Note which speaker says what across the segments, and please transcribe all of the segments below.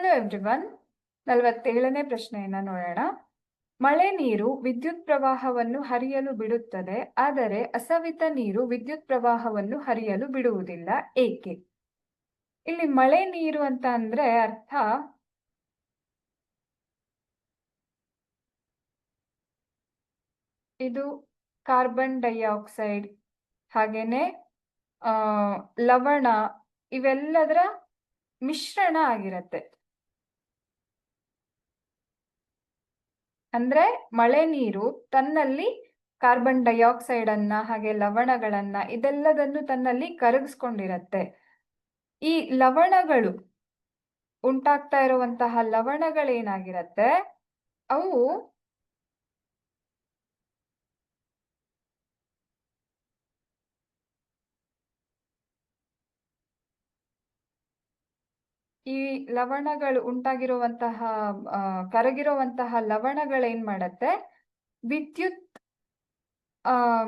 Speaker 1: Hello everyone ನಲವತ್ತೇಳನೇ ಪ್ರಶ್ನೆಯನ್ನ ನೋಡೋಣ. ಮಳೆ ನೀರು ವಿದ್ಯುತ್ ಪ್ರವಾಹವನ್ನು ಹರಿಯಲು ಬಿಡುತ್ತದೆ, ಆದರೆ ಅಸವಿತ ನೀರು ವಿದ್ಯುತ್ ಪ್ರವಾಹವನ್ನು ಹರಿಯಲು ಬಿಡುವುದಿಲ್ಲ. ಏಕೆ? ಇಲ್ಲಿ ಮಳೆ ನೀರು ಅಂತ ಅಂದ್ರೆ ಅರ್ಥ ಇದು ಕಾರ್ಬನ್ ಡೈಆಕ್ಸೈಡ್ ಹಾಗೇನೆ ಲವಣ ಇವೆಲ್ಲದರ ಮಿಶ್ರಣ ಆಗಿರತ್ತೆ. ಅಂದ್ರೆ ಮಳೆ ನೀರು ತನ್ನಲ್ಲಿ ಕಾರ್ಬನ್ ಡೈಆಕ್ಸೈಡ್ ಅನ್ನ ಹಾಗೆ ಲವಣಗಳನ್ನ, ಇದೆಲ್ಲದನ್ನು ತನ್ನಲ್ಲಿ ಕರಗಿಸ್ಕೊಂಡಿರತ್ತೆ. ಈ ಲವಣಗಳು ಉಂಟಾಗ್ತಾ ಇರುವಂತಹ ಲವಣಗಳೇನಾಗಿರತ್ತೆ? ಅವು ಈ ಲವಣಗಳು ಉಂಟಾಗಿರುವಂತಹ ಕರಗಿರುವಂತಹ ಲವಣಗಳೇನ್ ಮಾಡತ್ತೆ? ವಿದ್ಯುತ್, ಆ,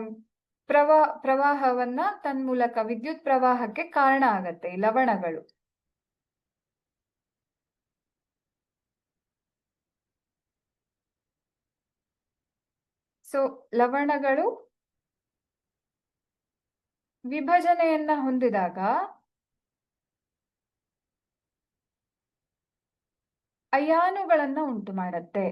Speaker 1: ಪ್ರವಾ, ಪ್ರವಾಹವನ್ನ ತನ್ಮೂಲಕ ವಿದ್ಯುತ್ ಪ್ರವಾಹಕ್ಕೆ ಕಾರಣ ಆಗತ್ತೆ ಈ ಲವಣಗಳು. ಸೊ, ಲವಣಗಳು ವಿಭಜನೆಯನ್ನ ಹೊಂದಿದಾಗ ಅಯಾನುಗಳನ್ನ ಉಂಟು ಮಾಡತ್ತೆ.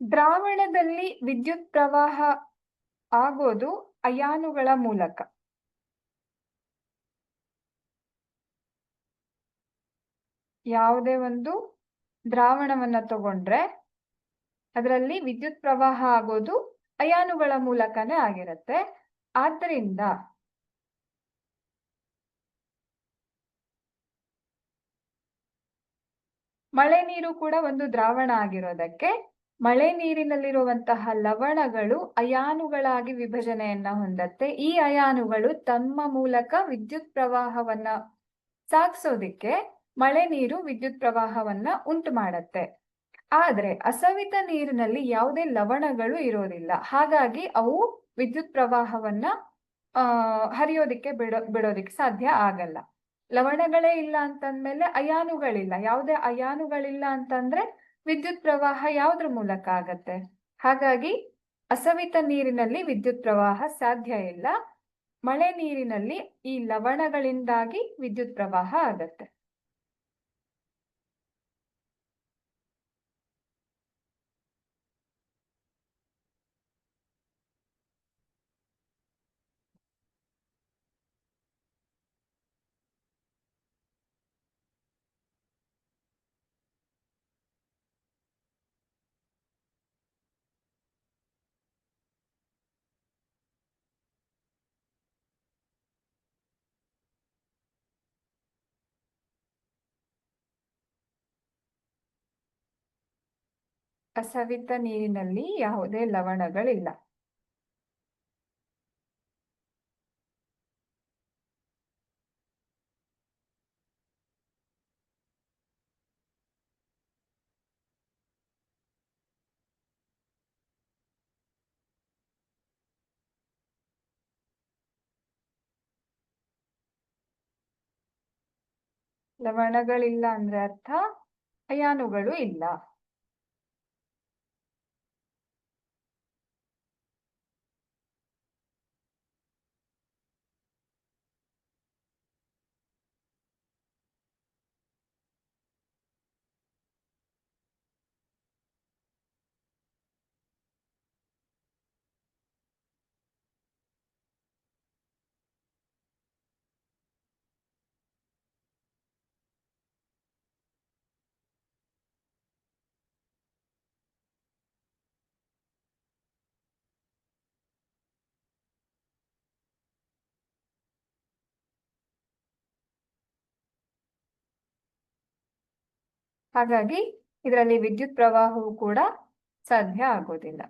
Speaker 1: ದ್ರಾವಣದಲ್ಲಿ ವಿದ್ಯುತ್ ಪ್ರವಾಹ ಆಗೋದು ಅಯಾನುಗಳ ಮೂಲಕ. ಯಾವುದೇ ಒಂದು ದ್ರಾವಣವನ್ನ ತಗೊಂಡ್ರೆ ಅದರಲ್ಲಿ ವಿದ್ಯುತ್ ಪ್ರವಾಹ ಆಗೋದು ಅಯಾನುಗಳ ಮೂಲಕನೇ ಆಗಿರುತ್ತೆ. ಆದ್ದರಿಂದ ಮಳೆ ನೀರು ಕೂಡ ಒಂದು ದ್ರಾವಣ ಆಗಿರೋದಕ್ಕೆ ಮಳೆ ನೀರಿನಲ್ಲಿರುವಂತಹ ಲವಣಗಳು ಅಯಾನುಗಳಾಗಿ ವಿಭಜನೆಯನ್ನ ಹೊಂದತ್ತೆ. ಈ ಅಯಾನುಗಳು ತಮ್ಮ ಮೂಲಕ ವಿದ್ಯುತ್ ಪ್ರವಾಹವನ್ನ ಸಾಗಿಸೋದಿಕ್ಕೆ ಮಳೆ ನೀರು ವಿದ್ಯುತ್ ಪ್ರವಾಹವನ್ನ ಉಂಟು ಮಾಡತ್ತೆ. ಆದ್ರೆ ಅಸವಿತ ನೀರಿನಲ್ಲಿ ಯಾವುದೇ ಲವಣಗಳು ಇರೋದಿಲ್ಲ. ಹಾಗಾಗಿ ಅವು ವಿದ್ಯುತ್ ಪ್ರವಾಹವನ್ನ, ಆ, ಹರಿಯೋದಿಕ್ಕೆ ಬಿಡೋ, ಬಿಡೋದಿಕ್ಕೆ ಸಾಧ್ಯ ಆಗಲ್ಲ. ಲವಣಗಳೇ ಇಲ್ಲ ಅಂತಂದ್ಮೇಲೆ ಅಯಾನುಗಳಿಲ್ಲ. ಯಾವುದೇ ಅಯಾನುಗಳಿಲ್ಲ ಅಂತಂದ್ರೆ ವಿದ್ಯುತ್ ಪ್ರವಾಹ ಯಾವ್ದ್ರ ಮೂಲಕ ಆಗತ್ತೆ? ಹಾಗಾಗಿ ಅಸವಿತ ನೀರಿನಲ್ಲಿ ವಿದ್ಯುತ್ ಪ್ರವಾಹ ಸಾಧ್ಯ ಇಲ್ಲ. ಮಳೆ ನೀರಿನಲ್ಲಿ ಈ ಲವಣಗಳಿಂದಾಗಿ ವಿದ್ಯುತ್ ಪ್ರವಾಹ ಆಗತ್ತೆ. ಅಸವಿತ ನೀರಿನಲ್ಲಿ ಯಾವುದೇ ಲವಣಗಳಿಲ್ಲ. ಲವಣಗಳಿಲ್ಲ ಅಂದ್ರೆ ಅರ್ಥ ಅಯಾನುಗಳು ಇಲ್ಲ. ಹಾಗಾಗಿ ಇದರಲ್ಲಿ ವಿದ್ಯುತ್ ಪ್ರವಾಹವು ಕೂಡ ಸಾಧ್ಯ ಆಗೋದಿಲ್ಲ.